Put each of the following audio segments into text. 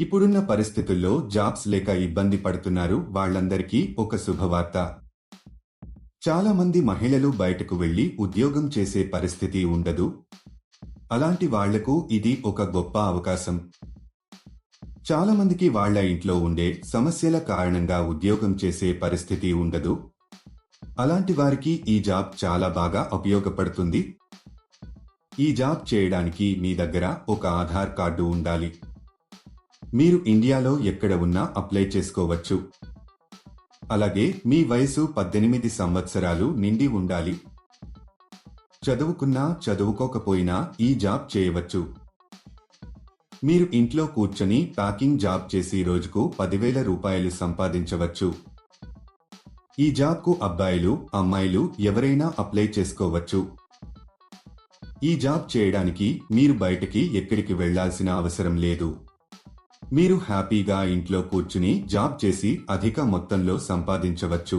ఇప్పుడున్న పరిస్థితుల్లో జాబ్స్ లేక ఇబ్బంది పడుతున్నారు వాళ్ళందరికీ ఒక శుభవార్త. చాలా మంది మహిళలు బయటకు వెళ్ళి ఉద్యోగం చేసే పరిస్థితి ఉండదు. అలాంటి వాళ్ళకు ఇది ఒక గొప్ప అవకాశం. చాలా మందికి వాళ్ళ ఇంట్లో ఉండే సమస్యల కారణంగా ఉద్యోగం చేసే పరిస్థితి ఉండదు. అలాంటి వారికి ఈ జాబ్ చాలా బాగా ఉపయోగపడుతుంది. ఈ జాబ్ చేయడానికి మీ దగ్గర ఒక ఆధార్ కార్డు ఉండాలి. మీరు ఇండియాలో ఎక్కడ ఉన్నా అప్లై చేసుకోవచ్చు. అలాగే మీ వయసు పద్దెనిమిది సంవత్సరాలు నిండి ఉండాలి. చదువుకున్నా చదువుకోకపోయినా ఈ జాబ్ చేయవచ్చు. మీరు ఇంట్లో కూర్చొని ప్యాకింగ్ జాబ్ చేసి రోజుకు పదివేల రూపాయలు సంపాదించవచ్చు. ఈ జాబ్కు అబ్బాయిలు అమ్మాయిలు ఎవరైనా అప్లై చేసుకోవచ్చు. ఈ జాబ్ చేయడానికి మీరు బయటికి ఎక్కడికి వెళ్ళాల్సిన అవసరం లేదు. మీరు హ్యాపీగా ఇంట్లో కూర్చుని జాబ్ చేసి అధిక మొత్తంలో సంపాదించవచ్చు.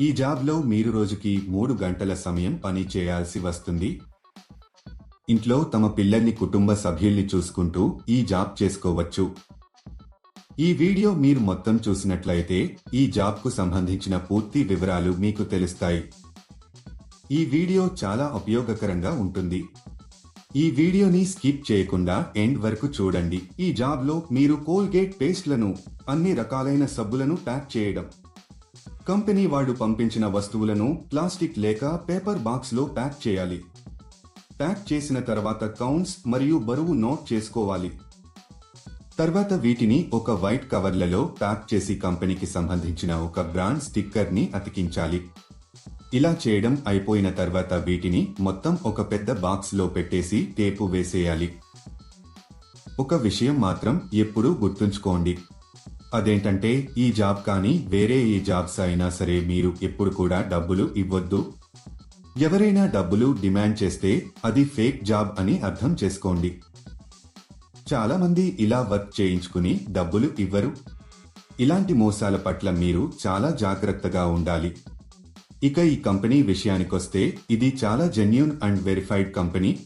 ఈ జాబ్లో మీరు రోజుకి మూడు గంటల సమయం పని చేయాల్సి వస్తుంది. ఇంట్లో తమ పిల్లల్ని కుటుంబ సభ్యుల్ని చూసుకుంటూ ఈ జాబ్ చేసుకోవచ్చు. ఈ వీడియో మీరు మొత్తం చూసినట్లయితే ఈ జాబ్కు సంబంధించిన పూర్తి వివరాలు మీకు తెలుస్తాయి. ఈ వీడియో చాలా ఉపయోగకరంగా ఉంటుంది. ఈ వీడియోని స్కిప్ చేయకుండా ఎండ్ వరకు చూడండి. ఈ జాబ్లో మీరు కోల్గేట్ పేస్ట్లను అన్ని రకాలైన సబ్బులను ప్యాక్ చేయడం. కంపెనీ వాళ్ళు పంపించిన వస్తువులను ప్లాస్టిక్ లేక పేపర్ బాక్స్లో ప్యాక్ చేయాలి. ప్యాక్ చేసిన తర్వాత కౌంట్స్ మరియు బరువు నోట్ చేసుకోవాలి. తర్వాత వీటిని ఒక వైట్ కవర్లలో ప్యాక్ చేసి కంపెనీకి సంబంధించిన ఒక బ్రాండ్ స్టిక్కర్ని అతికించాలి. ఇలా చేయడం అయిపోయిన తర్వాత వీటిని మొత్తం ఒక పెద్ద బాక్స్లో పెట్టేసి టేపు వేసేయాలి. ఒక విషయం మాత్రం ఎప్పుడూ గుర్తుంచుకోండి. అదేంటంటే ఈ జాబ్ కానీ వేరే ఏ జాబ్స్ అయినా సరే మీరు ఎప్పుడు కూడా డబ్బులు ఇవ్వద్దు. ఎవరైనా డబ్బులు డిమాండ్ చేస్తే అది ఫేక్ జాబ్ అని అర్థం చేసుకోండి. చాలా మంది ఇలా వర్క్ చేయించుకుని డబ్బులు ఇవ్వరు. ఇలాంటి మోసాల పట్ల మీరు చాలా జాగ్రత్తగా ఉండాలి. ఇక ఈ కంపెనీ విషయానికొస్తే ఇది చాలా జెన్యున్ అండ్ వెరిఫైడ్ కంపెనీ.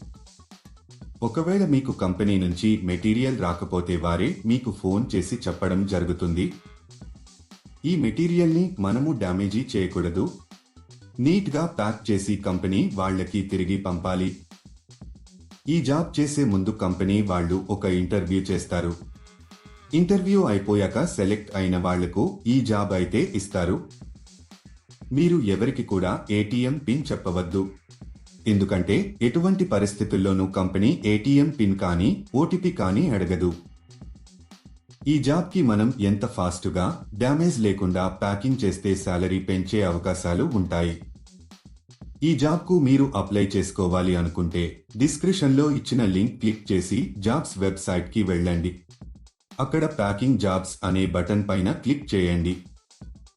ఒకవేళ మీకు కంపెనీ నుంచి మెటీరియల్ రాకపోతే వారే మీకు ఫోన్ చేసి చెప్పడం జరుగుతుంది. ఈ మెటీరియల్ని మనము డ్యామేజీ చేయకూడదు. నీట్గా ప్యాక్ చేసి కంపెనీ వాళ్ళకి తిరిగి పంపాలి. ఈ జాబ్ చేసే ముందు కంపెనీ వాళ్ళు ఒక ఇంటర్వ్యూ చేస్తారు. ఇంటర్వ్యూ అయిపోయాక సెలెక్ట్ అయిన వాళ్ళకు ఈ జాబ్ అయితే ఇస్తారు. మీరు ఎవరికి కూడా ఏటీఎం పిన్ చెప్పవద్దు. ఎందుకంటే ఎటువంటి పరిస్థితుల్లోనూ కంపెనీ ఏటీఎం పిన్ కానీ ఓటీపీ కానీ అడగదు. ఈ జాబ్కి మనం ఎంత ఫాస్ట్గా డ్యామేజ్ లేకుండా ప్యాకింగ్ చేస్తే శాలరీ పెంచే అవకాశాలు ఉంటాయి. ఈ జాబ్కు మీరు అప్లై చేసుకోవాలి అనుకుంటే డిస్క్రిప్షన్లో ఇచ్చిన లింక్ క్లిక్ చేసి జాబ్స్ వెబ్సైట్కి వెళ్ళండి. అక్కడ ప్యాకింగ్ జాబ్స్ అనే బటన్ పైన క్లిక్ చేయండి.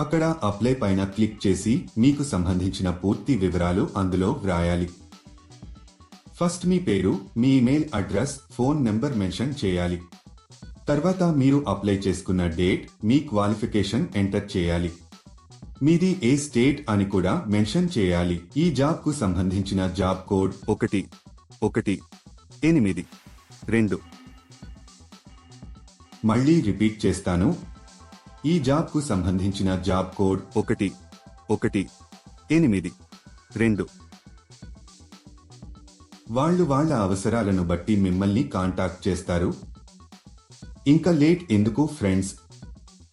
అక్కడ అప్లై పైన క్లిక్ చేసి మీకు సంబంధించిన పూర్తి వివరాలు అందులో వ్రాయాలి. ఫస్ట్ మీ పేరు మీ email address phone number mention చేయాలి. తర్వాత మీరు అప్లై చేసుకున్న డేట్ మీ క్వాలిఫికేషన్ ఎంటర్ చేయాలి. మీది ఏ స్టేట్ అని కూడా మెన్షన్ చేయాలి. ఈ జాబ్కు సంబంధించిన జాబ్ కోడ్ ఒకటి ఒకటి ఎనిమిది రెండు. మళ్ళీ రిపీట్ చేస్తాను. ఈ జాబ్కు సంబంధించిన జాబ్ కోడ్ ఒకటి ఒకటి ఎనిమిది రెండు. వాళ్ళు వాళ్ళ అవసరాలను బట్టి మిమ్మల్ని కాంటాక్ట్ చేస్తారు. ఇంకా లేట్ ఎందుకు ఫ్రెండ్స్?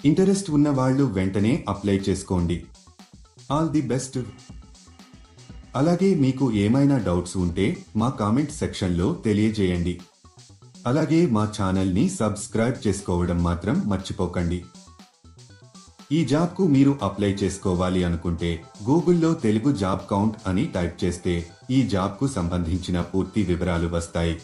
ఇంటరెస్ట్ ఉన్న వాళ్ళు వెంటనే అప్లై చేసుకోండి. All the best. అలాగే మీకు ఏమైనా డౌట్స్ ఉంటే మా కామెంట్ సెక్షన్లో తెలియజేయండి. అలాగే మా ఛానల్ని సబ్స్క్రైబ్ చేసుకోవడం మాత్రం మర్చిపోకండి. ఈ జాబ్కు మీరు అప్లై చేసుకోవాలి అనుకుంటే గూగుల్లో తెలుగు జాబ్ కౌంట్ అని టైప్ చేస్తే ఈ జాబ్కు సంబంధించిన పూర్తి వివరాలు వస్తాయి.